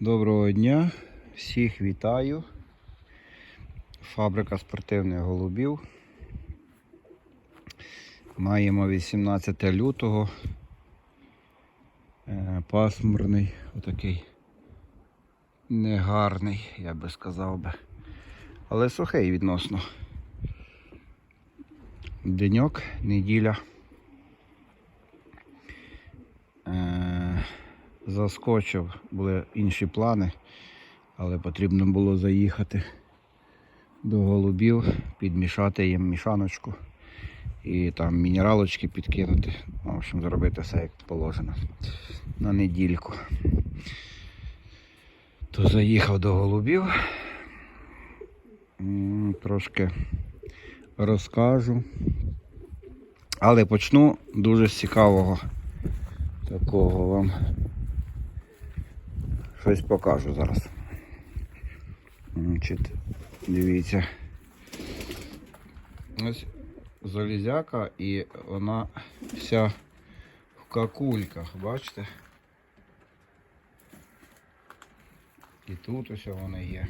Доброго дня, всіх вітаю. Фабрика спортивних голубів. Маємо 18 лютого. Е, Пасмурний, отакий негарний, я би сказав би. Але сухий відносно. Деньок, неділя. Заскочив, були інші плани, але потрібно було заїхати до голубів, підмішати їм мішаночку і там мінералочки підкинути. Ну, В общем, зробити все як положено на недільку. То заїхав до голубів. Трошки розкажу. Але почну дуже з цікавого такого вам щось покажу зараз. Значить, дивіться. Ось залізяка і вона вся в какульках, бачите? І тут ось вона є.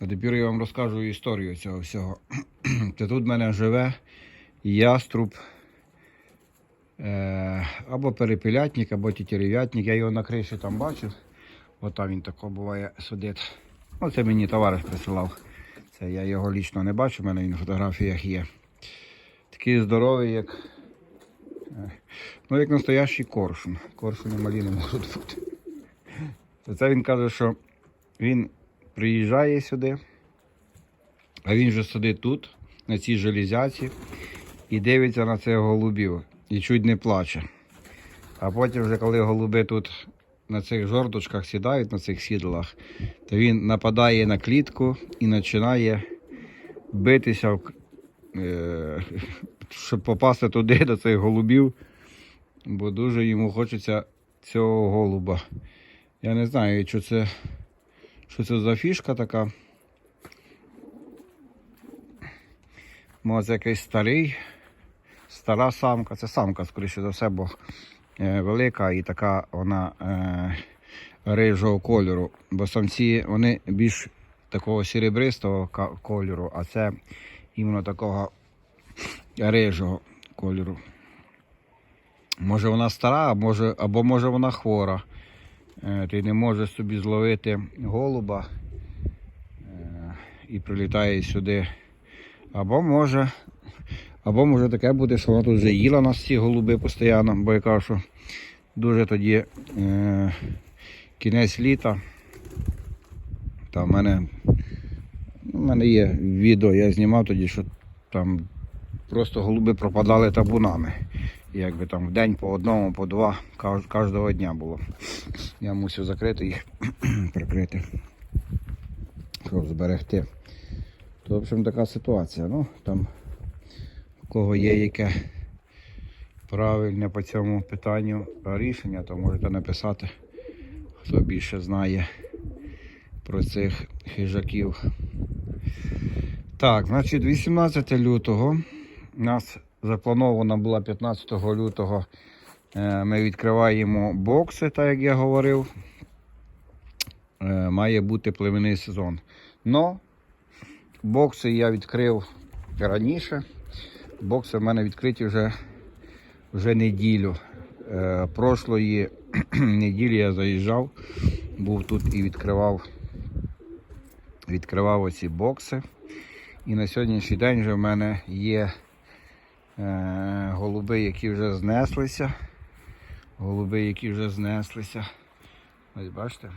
А тепер я вам розкажу історію цього всього. Це тут в мене живе яструб або перепілятник, або тітерев'ятник. Я його на криші там бачив. От там він тако буває сидить. Ну, це мені товариш присилав. Це я його лічно не бачу, в мене він на фотографіях є. Такий здоровий, як. е, Ну, як настоящий коршун. Коршуни малі не можуть бути. Це він каже, що він приїжджає сюди, а він же сидить тут, на цій железяці, і дивиться на цих голубів. І чуть не плаче. А потім, вже коли голуби тут на цих жордочках сідають, на цих сідлах, то він нападає на клітку і починає битися, е, щоб попасти туди до цих голубів, бо дуже йому хочеться цього голуба. Я не знаю, що це, що це за фішка така. Може, якийсь старий, стара самка. Це самка, скоріше за все, бо е, велика і така вона е, рижого кольору. Бо самці вони більш такого серебристого кольору, а це іменно такого рижого кольору. Може вона стара, може, або може вона хвора. Е, Ти не можеш собі зловити голуба і прилітає сюди. Або може, або може таке буде, що вона тут вже їла нас ці голуби постійно, бо я кажу, що дуже тоді е, кінець літа. Та в мене, ну, в мене є відео, я знімав тоді, що там просто голуби пропадали табунами. Якби там в день по одному, по два, кожного дня було. Я мусив закрити їх, прикрити, щоб зберегти. То, в общем, така ситуація. Ну, там кого є яке правильне по цьому питанню рішення, то можете написати, хто більше знає про цих хижаків. Так, значить, 18 лютого у нас заплановано було 15 лютого. е, Ми відкриваємо бокси, так як я говорив. Е, Має бути пливний сезон. Но бокси я відкрив раніше. Бокси в мене відкриті вже, вже неділю. Е, Прошлої неділі я заїжджав, був тут і відкривав, відкривав оці бокси. І на сьогоднішній день вже в мене є е, голуби, які вже знеслися. Голуби, які вже знеслися. Ось бачите,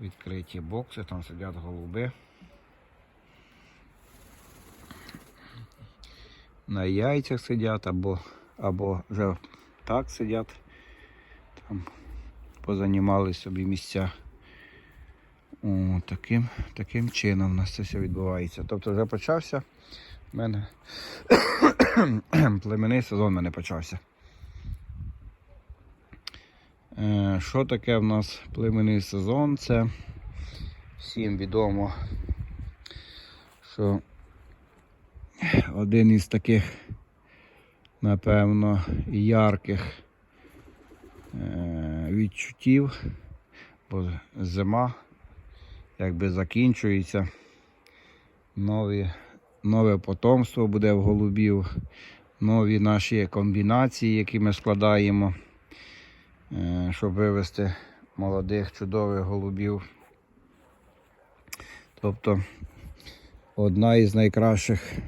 відкриті бокси, там сидять голуби. На яйцях сидять або, або вже так сидять. Там позанімали собі місця. О, таким, таким чином у нас це все відбувається. Тобто вже почався в мене племенний сезон в мене почався. Е, Що таке в нас племенний сезон? Це всім відомо, що один із таких, напевно, ярких е, відчуттів, бо зима якби закінчується. Нові, нове потомство буде в голубів, нові наші комбінації, які ми складаємо, е, щоб вивести молодих чудових голубів. Тобто одна із найкращих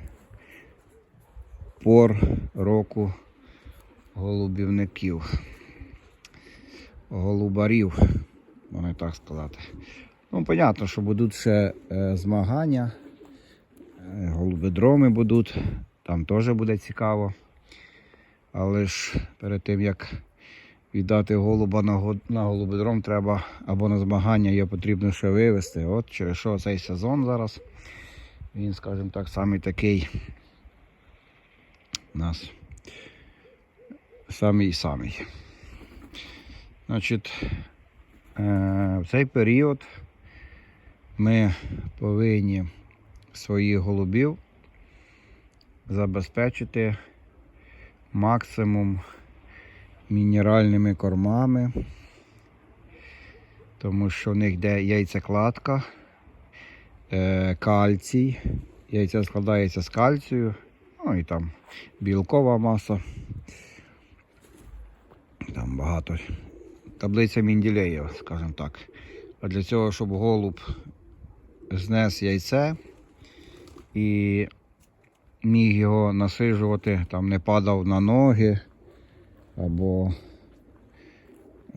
пор року голубівників, голубарів, можна так сказати. Ну, понятно, що будуть ще е, змагання, е, будуть, там теж буде цікаво. Але ж перед тим як віддати голуба на, на треба або на змагання його потрібно ще вивезти. От через що цей сезон зараз. Він, скажімо так, самий такий нас самий самий. Значить, е, в цей період ми повинні своїх голубів забезпечити максимум мінеральними кормами, тому що в них йде яйцекладка, е, кальцій. Яйця складається з кальцію, ну і там білкова маса. Там багато. Таблиця Мінділеєва, скажімо так. А для цього, щоб голуб знес яйце і міг його насиджувати, там не падав на ноги або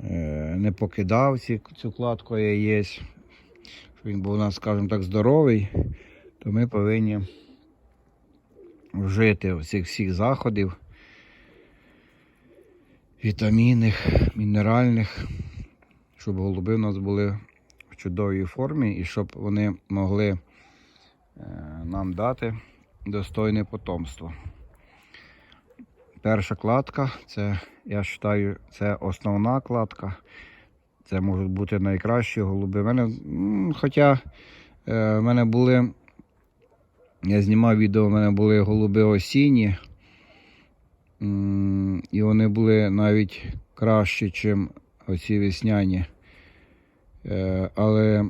е, не покидав ці, цю кладку яєць, щоб він був у нас, скажімо так, здоровий, то ми повинні вжити цих всіх заходів вітамінних, мінеральних, щоб голуби у нас були в чудовій формі і щоб вони могли е, нам дати достойне потомство. Перша кладка, це, я вважаю, це основна кладка. Це можуть бути найкращі голуби. Мене, хоча е, в мене були, я знімав відео, в мене були голуби осінні. І вони були навіть кращі, ніж оці весняні. Е, Але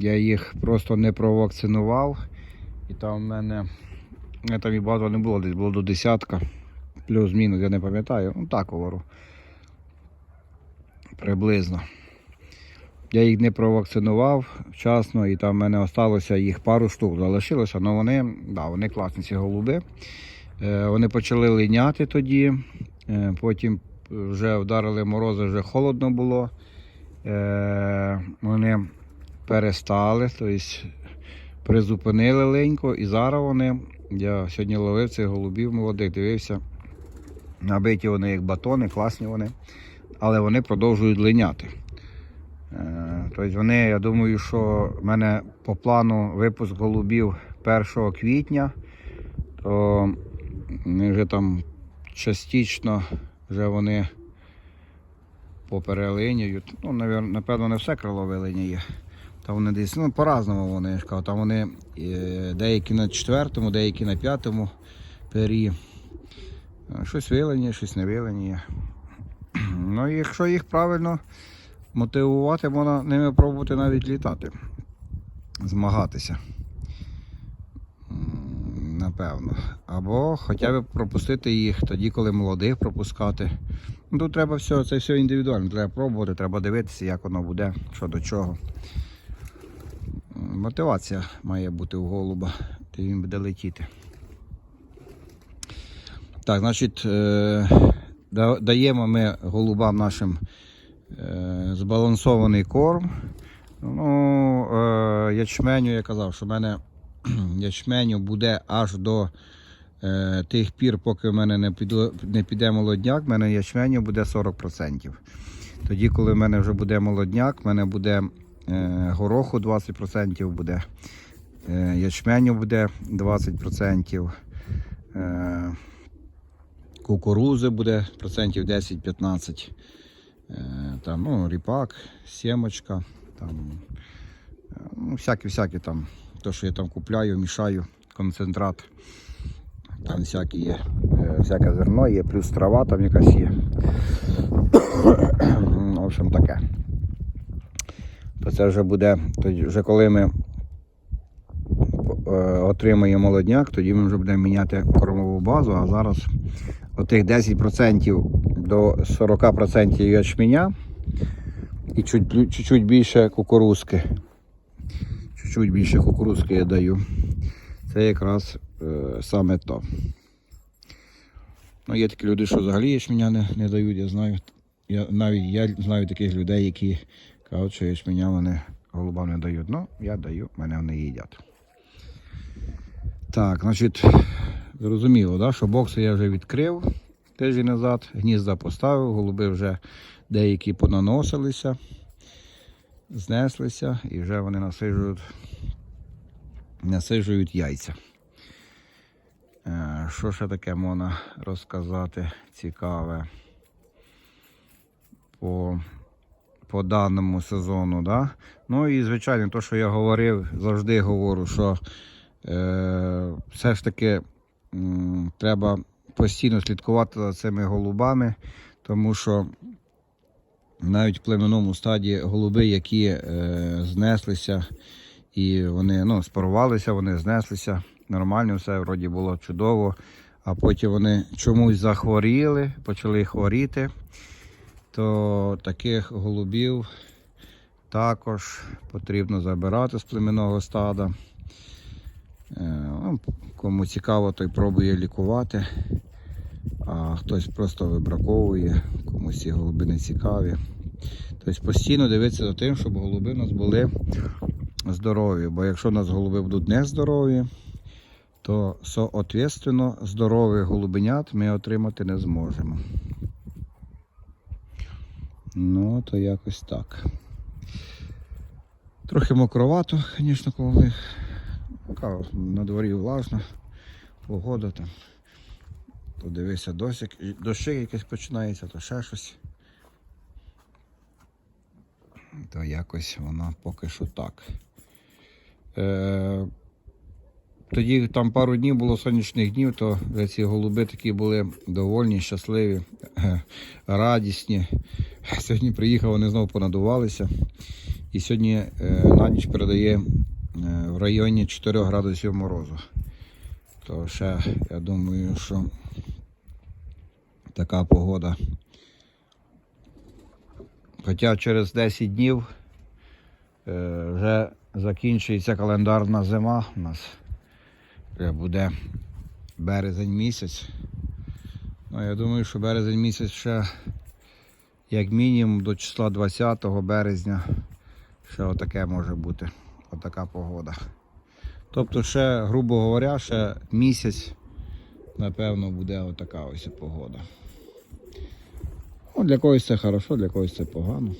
я їх просто не провакцинував. І там в мене там і багато не було, десь було до десятка. Плюс-мінус, я не пам'ятаю. Ну так говорю. Приблизно. Я їх не провакцинував вчасно, і там в мене залишилося їх пару штук залишилося, але вони, да, вони класні ці голуби. Е, Вони почали линяти тоді, е, потім вже вдарили морози, вже холодно було. Е, Вони перестали, тобто призупинили ленько, і зараз вони, я сьогодні ловив цих голубів молодих, дивився, набиті вони як батони, класні вони, але вони продовжують линяти. Е, Тобто вони, я думаю, що в мене по плану випуск голубів 1 квітня, то вони вже там частично вже вони поперелиняють. Ну, напевно, не все крило вилиняє. Там вони десь, ну, по-разному вони, там вони е, деякі на четвертому, деякі на п'ятому пері. Е, Щось вилиняє, щось не вилиняє. Ну, якщо їх правильно мотивувати, можна ними пробувати навіть літати, змагатися. Напевно. Або хоча б пропустити їх тоді, коли молодих пропускати. Ну, Тут треба все, це все індивідуально. Треба пробувати, треба дивитися, як воно буде, що до чого. Мотивація має бути у голуба, то він буде летіти. Так, значить, е, даємо ми голубам нашим збалансований корм. Ну, е, ячменю я казав, що в мене ячменю буде аж до е, тих пір, поки в мене не піде, не піде молодняк, в мене ячменю буде 40%. Тоді, коли в мене вже буде молодняк, в мене буде е, гороху 20% буде, е, ячменю буде 20%. Е, кукурузи буде процентів 10-15. Е, Там, ну, ріпак, сімочка, там, е, ну, всякі-всякі там, то, що я там купляю, мішаю, концентрат. Там всякі є, е, всяке зерно є, плюс трава там якась є. общем таке. То це вже буде, тоді вже коли ми отримаємо молодняк, тоді ми вже будемо міняти кормову базу, а зараз отих 10% до 40% ячменя і чуть, чуть більше кукурузки. Чуть-чуть більше кукурузки я даю. Це якраз е, саме то. Ну, є такі люди, що взагалі ячменя не, не дають, я знаю. Я навіть я знаю таких людей, які кажуть, що ячменя вони голубам не дають. Ну, я даю, мене вони їдять. Так, значить, зрозуміло, да, що бокси я вже відкрив тиждень назад, гнізда поставив, голуби вже деякі понаносилися, знеслися і вже вони насиджують, насиджують яйця. Е, Що ще таке можна розказати цікаве по, по даному сезону? Да? Ну і звичайно, то, що я говорив, завжди говорю, що е, все ж таки м, треба постійно слідкувати за цими голубами, тому що навіть в племенному стаді голуби, які е, знеслися і вони ну, спарувалися, вони знеслися. Нормально, все вроді було чудово. А потім вони чомусь захворіли, почали хворіти. То таких голубів також потрібно забирати з племенного стада. Е, ну, Кому цікаво, той пробує лікувати, а хтось просто вибраковує, комусь ці голуби не цікаві. Тобто постійно дивитися за тим, щоб голуби у нас були здорові. Бо якщо у нас голуби будуть нездорові, то соответственно здорових голубенят ми отримати не зможемо. Ну, то якось так. Трохи мокровато, звісно, коли така на дворі влажно, погода там. То дивися, досик, дощик якийсь починається, то ще щось. То якось воно поки що так. Е, тоді там пару днів було сонячних днів, то ці голуби такі були довольні, щасливі, е, радісні. Сьогодні приїхав, вони знову понадувалися. І сьогодні е, на ніч передає в районі 4 градусів морозу. То ще, я думаю, що така погода. Хоча через 10 днів е, вже закінчується календарна зима у нас. Вже буде березень місяць. Ну, я думаю, що березень місяць ще як мінімум до числа 20 березня ще отаке може бути. Отака погода. Тобто ще, грубо говоря, ще місяць, напевно, буде отака ось погода. Ну, для когось це хорошо, для когось це погано.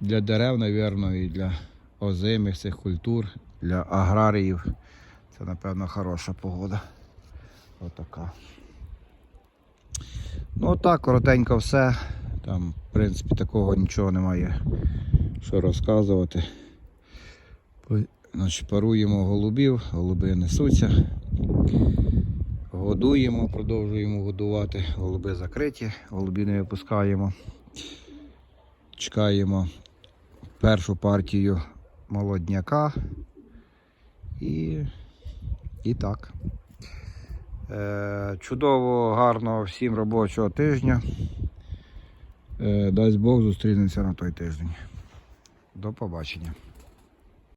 Для дерев, мабуть, і для озимих цих культур, для аграріїв. Це, напевно, хороша погода. Отака. Ну так, коротенько все. Там, в принципі, такого нічого немає, що розказувати. Значить, паруємо голубів, голуби несуться. Годуємо, продовжуємо годувати. Голуби закриті, голубі не випускаємо. Чекаємо першу партію молодняка. І, і так. Е, чудово, гарного всім робочого тижня. Е, дасть Бог зустрінемося на той тиждень. До побачення.